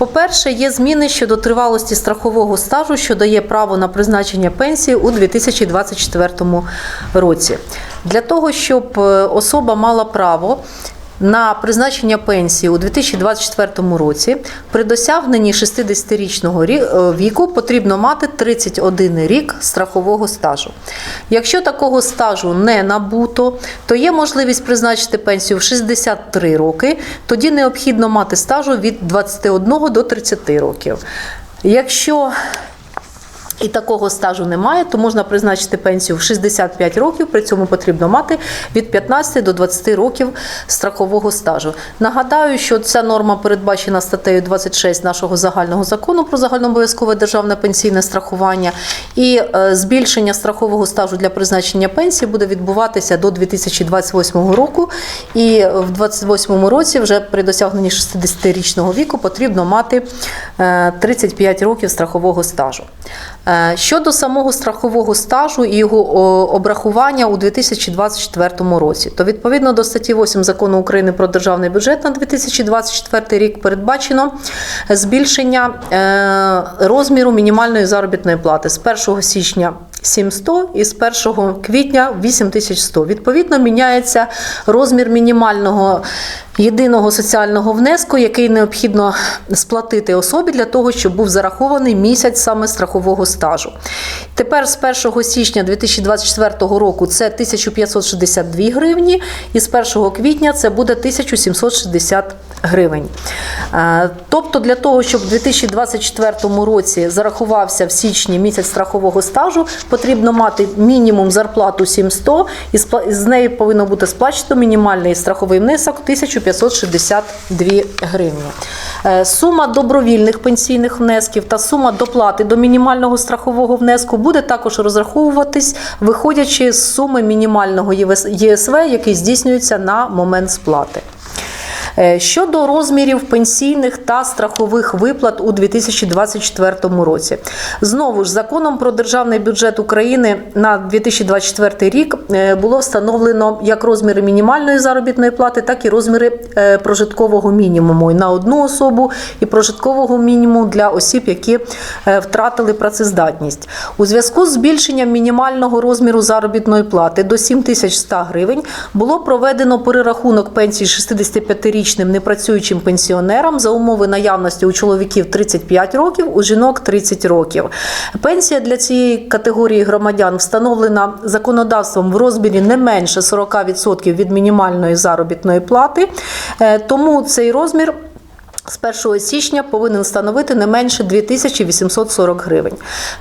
По-перше, є зміни щодо тривалості страхового стажу, що дає право на призначення пенсії у 2024 році. Для того, щоб е, особа мала право на призначення пенсії у 2024 році при досягненні 60-річного е, віку потрібно мати 31 рік страхового стажу. Якщо такого стажу не набуто, то є можливість призначити пенсію в 63 роки. Тоді необхідно мати стажу від 21 до 30 років. Якщо і такого стажу немає, то можна призначити пенсію в 65 років. При цьому потрібно мати від 15 до 20 років страхового стажу. Нагадаю, що ця норма передбачена статтею 26 нашого загального закону про загальнообов'язкове державне пенсійне страхування. І е, збільшення страхового стажу для призначення пенсії буде відбуватися до 2028 року. І в 2028 році, вже при досягненні 60-річного віку, потрібно мати е, 35 років страхового стажу. Е, Щодо самого страхового стажу і його обрахування у 2024 році, то відповідно до статті 8 закону України про державний бюджет на 2024 рік передбачено збільшення е, розміру мінімальної заробітної плати з 1 січня 700 і з 1 квітня 8100. Відповідно, міняється розмір мінімального єдиного соціального внеску, який необхідно сплатити особі для того, щоб був зарахований місяць саме страхового стажу. Тепер з 1 січня 2024 року це 1562 гривні, і з 1 квітня це буде 1760 гривень. Е, Тобто для того, щоб в 2024 році зарахувався в січні місяць страхового стажу, потрібно мати мінімум зарплату 700 і з неї повинно бути сплачено мінімальний страховий внесок 1562 гривні. Е, Сума добровільних пенсійних внесків та сума доплати до мінімального страхового внеску буде також розраховуватись, виходячи з суми мінімального ЄСВ, який здійснюється на момент сплати. Е, Щодо розмірів пенсійних та страхових виплат у 2024 році, знову ж законом про державний бюджет України на 2024 рік е, було встановлено як розміри мінімальної заробітної плати, так і розміри е, прожиткового мінімуму на одну особу і прожиткового мінімуму для осіб, які втратили працездатність. У зв'язку з збільшенням мінімального розміру заробітної плати до 7100 гривень було проведено перерахунок пенсій 65-річним непрацюючим пенсіонерам за умови наявності у чоловіків 35 років, у жінок 30 років. Пенсія для цієї категорії громадян встановлена законодавством в розмірі не менше 40% від мінімальної заробітної плати. Е, Тому цей розмір. З 1 січня повинен становити не менше 2840 гривень.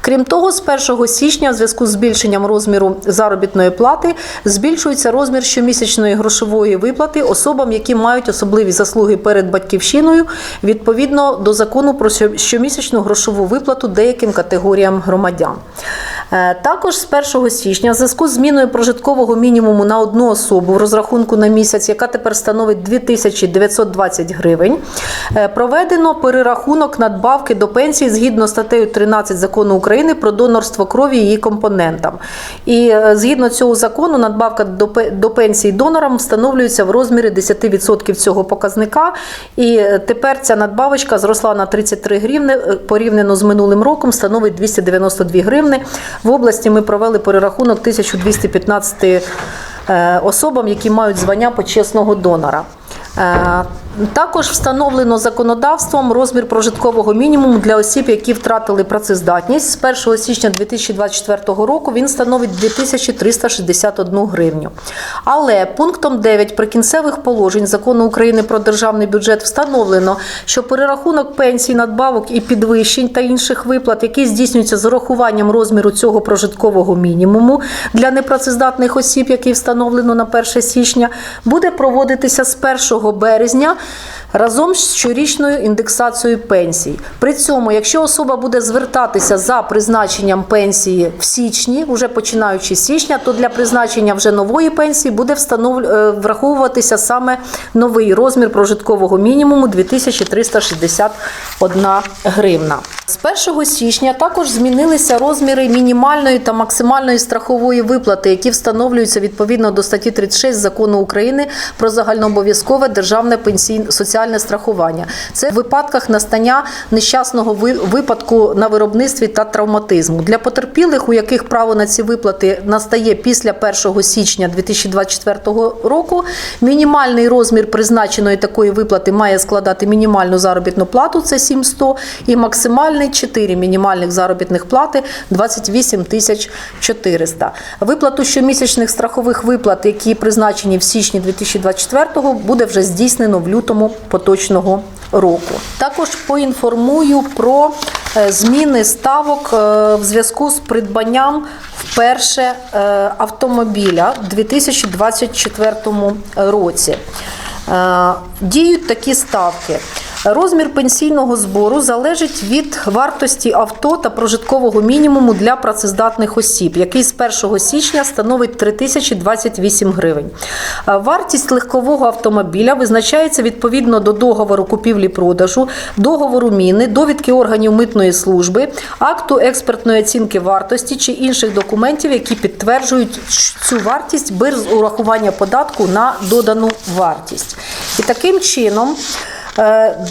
Крім того, з 1 січня, в зв'язку з збільшенням розміру заробітної плати, збільшується розмір щомісячної грошової виплати особам, які мають особливі заслуги перед батьківщиною, відповідно до закону про що- щомісячну грошову виплату деяким категоріям громадян. Е, Також з 1 січня, в зв'язку з зміною прожиткового мінімуму на одну особу в розрахунку на місяць, яка тепер становить 2920 гривень, е, проведено перерахунок надбавки до пенсії згідно статтею 13 закону України про донорство крові її компонентам. І е, згідно цього закону, надбавка до пенсії донорам встановлюється в розмірі 10% цього показника. І тепер ця надбавочка зросла на 33 гривни порівняно з минулим роком, становить 292 гривни. В області ми провели перерахунок 1215 е, особам, які мають звання почесного донора. Е, Також встановлено законодавством розмір прожиткового мінімуму для осіб, які втратили працездатність. З 1 січня 2024 року він становить 2361 гривню. Але пунктом 9 прикінцевих положень закону України про державний бюджет встановлено, що перерахунок пенсій, надбавок і підвищень та інших виплат, які здійснюються з урахуванням розміру цього прожиткового мінімуму для непрацездатних осіб, який встановлено на 1 січня, буде проводитися з 1 березня. Разом з щорічною індексацією пенсій. При цьому, якщо особа буде звертатися за призначенням пенсії в січні, вже починаючи з січня, то для призначення вже нової пенсії буде встанов... е, враховуватися саме новий розмір прожиткового мінімуму 2361 гривна. З 1 січня також змінилися розміри мінімальної та максимальної страхової виплати, які встановлюються відповідно до статті 36 закону України про загальнообов'язкове державне пенсійне соціальне страхування. Це в випадках настання нещасного випадку на виробництві та травматизму для потерпілих, у яких право на ці виплати настає після 1 січня 2024 року. Мінімальний розмір призначеної такої виплати має складати мінімальну заробітну плату це 700 і максимальний 4 мінімальних заробітних плати 28 тисяч 400. Виплату щомісячних страхових виплат, які призначені в січні 2024 буде вже здійснено в лютому поточного року. Також поінформую про е, зміни ставок е, в зв'язку з придбанням вперше е, автомобіля у 2024 році. Діють такі ставки. Розмір пенсійного збору залежить від вартості авто та прожиткового мінімуму для працездатних осіб, який з 1 січня становить 3028 гривень. Е, Вартість легкового автомобіля визначається відповідно до договору купівлі-продажу, договору міни, довідки органів митної служби, акту експертної оцінки вартості чи інших документів, які підтверджують цю вартість без урахування податку на додану вартість. І таким чином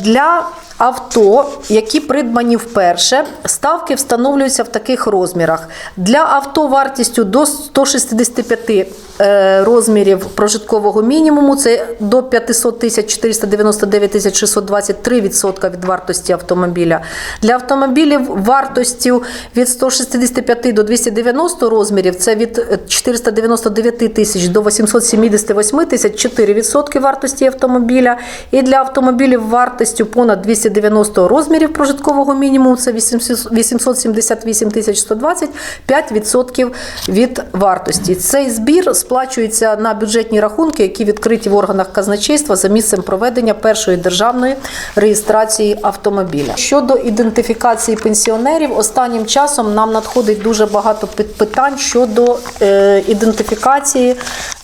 для авто, які придбані вперше, ставки встановлюються в таких розмірах. Для авто вартістю до 165 е, розмірів прожиткового мінімуму, це до 500 тисяч 499 тисяч 623 відсотка від вартості автомобіля. Для автомобілів вартістю від 165 до 290 розмірів, це від е, 499 тисяч до 878 тисяч 4 відсотки вартості автомобіля. І для автомобілів вартістю понад 290 розмірів прожиткового мінімуму, це 878 тисяч 120, 5% від вартості. Цей збір сплачується на бюджетні рахунки, які відкриті в органах казначейства за місцем проведення першої державної реєстрації автомобіля. Щодо ідентифікації пенсіонерів, останнім часом нам надходить дуже багато питань щодо е, ідентифікації,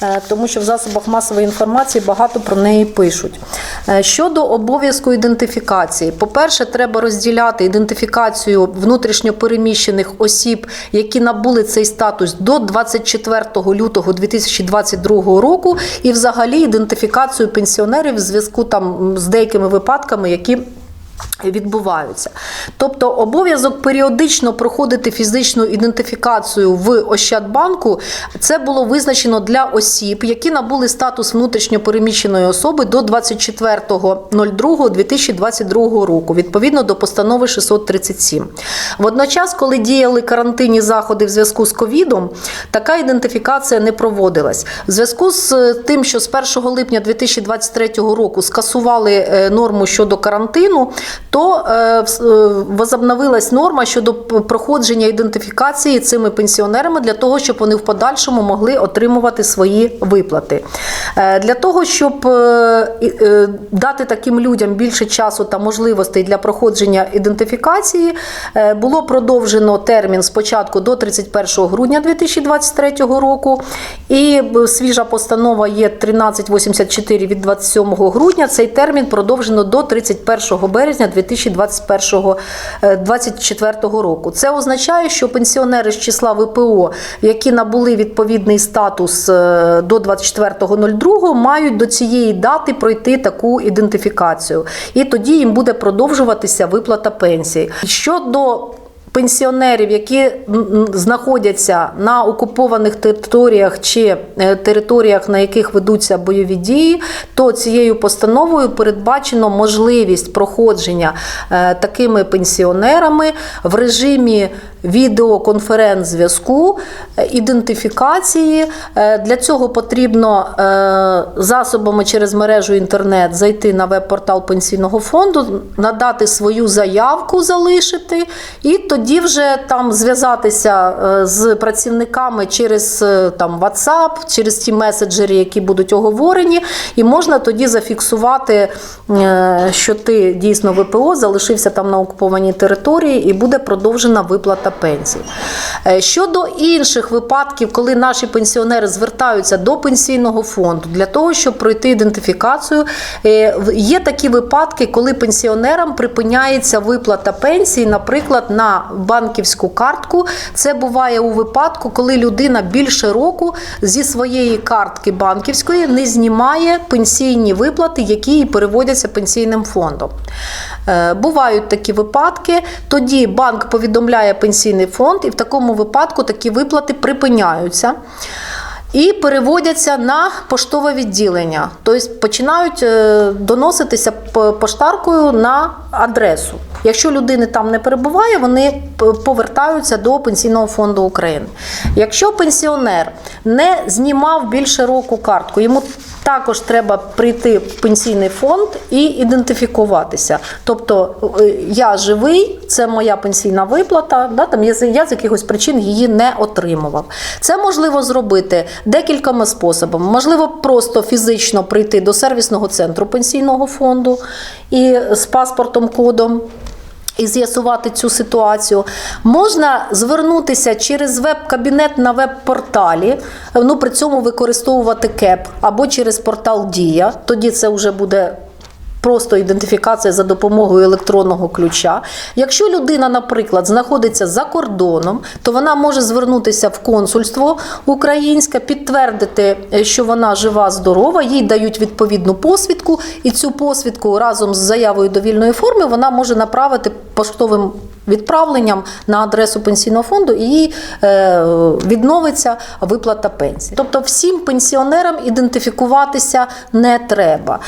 е, тому що в засобах масової інформації багато про неї пишуть. Е, Щодо обов'язку ідентифікації, по-перше, треба розділяти ідентифікацію внутрішньопереміщених осіб, які набули цей статус до 24 лютого 2022 року, і взагалі ідентифікацію пенсіонерів в зв'язку там з деякими випадками, які Відбуваються, тобто обов'язок періодично проходити фізичну ідентифікацію в Ощадбанку. Це було визначено для осіб, які набули статус внутрішньопереміщеної особи до 24.02.2022 року, відповідно до постанови 637. Водночас, коли діяли карантинні заходи в зв'язку з ковідом, така ідентифікація не проводилась. В зв'язку з тим, що з 1 липня 2023 року скасували е, норму щодо карантину, то е, е, возобновилась норма щодо проходження ідентифікації цими пенсіонерами для того, щоб вони в подальшому могли отримувати свої виплати. Е, Для того, щоб дати таким людям більше часу та можливостей для проходження ідентифікації, було продовжено термін спочатку до 31 грудня 2023 року. І свіжа постанова є 1384 від 27 грудня. Цей термін продовжено до 31 березня 2021 е, 2024 року. Це означає, що пенсіонери з числа ВПО, які набули відповідний статус е, до 24.02, мають до цієї дати пройти таку ідентифікацію. І тоді їм буде продовжуватися виплата пенсії. Щодо Пенсіонерів, які знаходяться на окупованих територіях чи е, територіях, на яких ведуться бойові дії, то цією постановою передбачено можливість проходження е, такими пенсіонерами в режимі відеоконференц-зв'язку, е, ідентифікації. Для цього потрібно засобами через мережу інтернет зайти на веб-портал пенсійного фонду, надати свою заявку, залишити, і тоді тоді вже там зв'язатися е, з працівниками через е, там WhatsApp, через ті меседжери, які будуть оговорені, і можна тоді зафіксувати, е, що ти дійсно ВПО залишився там на окупованій території і буде продовжена виплата пенсій. Е, Щодо інших випадків, коли наші пенсіонери звертаються до пенсійного фонду для того, щоб пройти ідентифікацію, є такі випадки, коли пенсіонерам припиняється виплата пенсії, наприклад, на банківську картку. Це буває у випадку, коли людина більше року зі своєї картки банківської не знімає пенсійні виплати, які їй переводяться пенсійним фондом. Е, Бувають такі випадки. Тоді банк повідомляє пенсійний фонд, і в такому випадку такі виплати припиняються. І переводяться на поштове відділення, тобто починають е, доноситися поштаркою на адресу. Якщо людини там не перебуває, вони повертаються до Пенсійного фонду України. Якщо пенсіонер не знімав більше року картку, йому також треба прийти в пенсійний фонд і ідентифікуватися. Тобто е, я живий, це моя пенсійна виплата, да, там я, я з якихось причин її не отримував. Це можливо зробити декількома способами. Можливо, просто фізично прийти до сервісного центру пенсійного фонду і з паспортом кодом. І з'ясувати цю ситуацію можна звернутися через веб-кабінет на веб-порталі, ну при цьому використовувати КЕП або через портал Дія. Тоді це вже буде просто ідентифікація за допомогою електронного ключа. Якщо людина, наприклад, знаходиться за кордоном, то вона може звернутися в консульство українське, підтвердити, е, що вона жива, здорова, їй дають відповідну посвідку, і цю посвідку разом з заявою довільної форми вона може направити поштовим відправленням на адресу пенсійного фонду і їй е, відновиться виплата пенсії. Тобто всім пенсіонерам ідентифікуватися не треба.